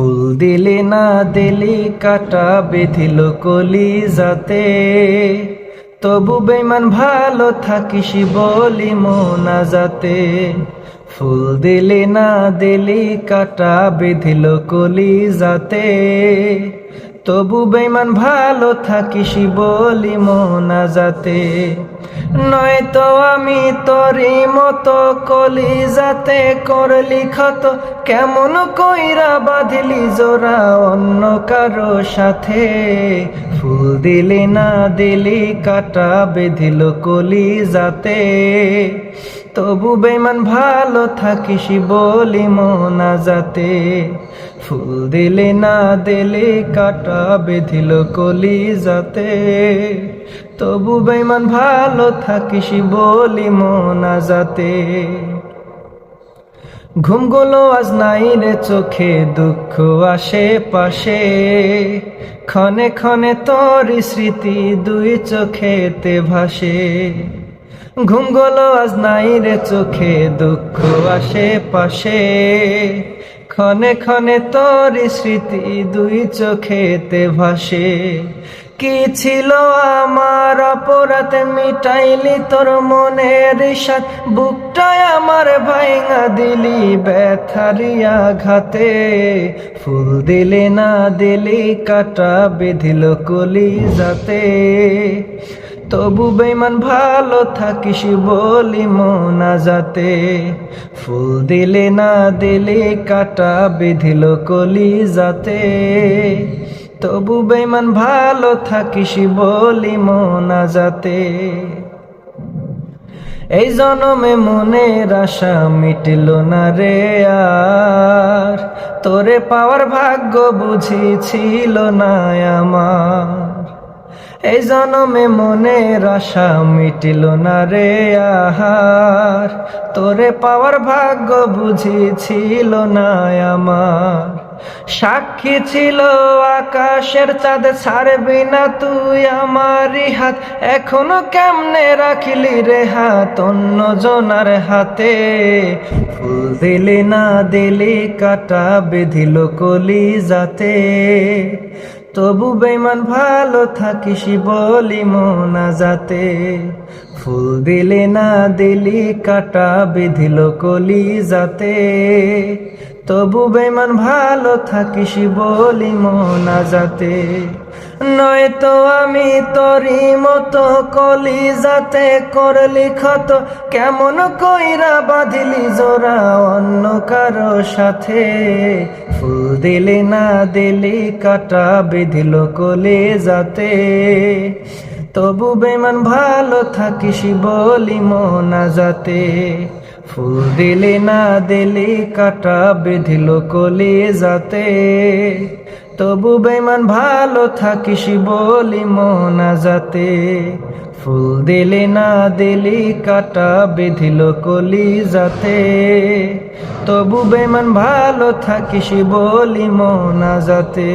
ফুল দিলে না দিলি কাটা বেঁধিল কলি যাতে তবু বেমান ভালো থাকিস বলি মোনা যাতে ফুল দিলে না দিলি কাটা বেঁধিল কলি যাতে তবু বেমান ভালো থাকিস বলি মোনা যাতে নয়তো আমি তরি মতো কলি যাতে করলি ক্ষত, কেমন কইরা বাঁধলি জোড়া অন্য কারও সাথে। ফুল দিলি না দিলি কাটা বেঁধিল কলি যাতে তবু বেমান ভালো থাকিস বলি মোনা যাতে ফুল দিলে না দিলে কাটা বেঁধিল কলি যাতে তবু বেমান ভালো থাকিস বলি মোনা যাতে ঘুমগুলো আজ নাই রে চোখে, দুঃখ আসে পাশে। ক্ষণে ক্ষণে তোর স্মৃতি দুই চোখেতে ভাসে। ঘুমগুলো আজ নাই রে চোখে, দুঃখ আসে পাশে। ক্ষণে ক্ষণে তোর স্মৃতি দুই চোখেতে ভাসে। কি ছিল আমার অপরাধ মিটাইলি তোর মনের সাথ বুকটায় আমার ভাইঙা দিলি ব্যথারিয়া ঘাতে ফুল দিলে না দিলি কাটা, বেঁধিল কলি যাতে তবু বেমান ভালো থাকিস বলি মোনা যাতে ফুল দিলে না দিলে কাটা বেঁধিল কলি যাতে তবু বেমান ভালো থাকিস বলি মোনা যাতে এই জনমে মনের আশা মিটল না রে আর। তোরে পাওয়ার ভাগ্য বুঝিছিল না আমার। এই জনমে মনের আশা মিটিল না রে আহার। তোরে পাওয়ার ভাগ্য বুঝিছিল না আমার। সাক্ষী ছিল আকাশের চাঁদ, ছাড়বি না তুই আমারই হাত। এখনও কেমনে রাখিলি রে হাত অন্য জনার হাতে? ফুল দিলি না দিলি কাটা, বেঁধিল কলি যাতে তবু বেমান ভালো থাকিস বলি মোনা যাতে ফুল দিলে না দিলি কাটা, বিধিল কলি যাতে তবু বেমান ভালো থাকিস বলি মোনা যাতে নয়তো আমি তরি মতো কলি যাতে করলি ক্ষত কেমন কইরা বাঁধিলি জোড়া অন্য কারও সাথে। ফুল দিলি না দিলি কাটা বিধিল কলি যাতে তবু বেমান ভালো থাকিস বলি মোনা যাতে ফুল দিলি না দিলি কাটা বিধিল কলি যাতে। তবু বেমান ভালো থাকিস বলি মোনা যাতে ফুল দিলি না দিলি কাটা বিধিল কলি যাতে। তবু বেমান ভালো থাকিস বলি মোনা যাতে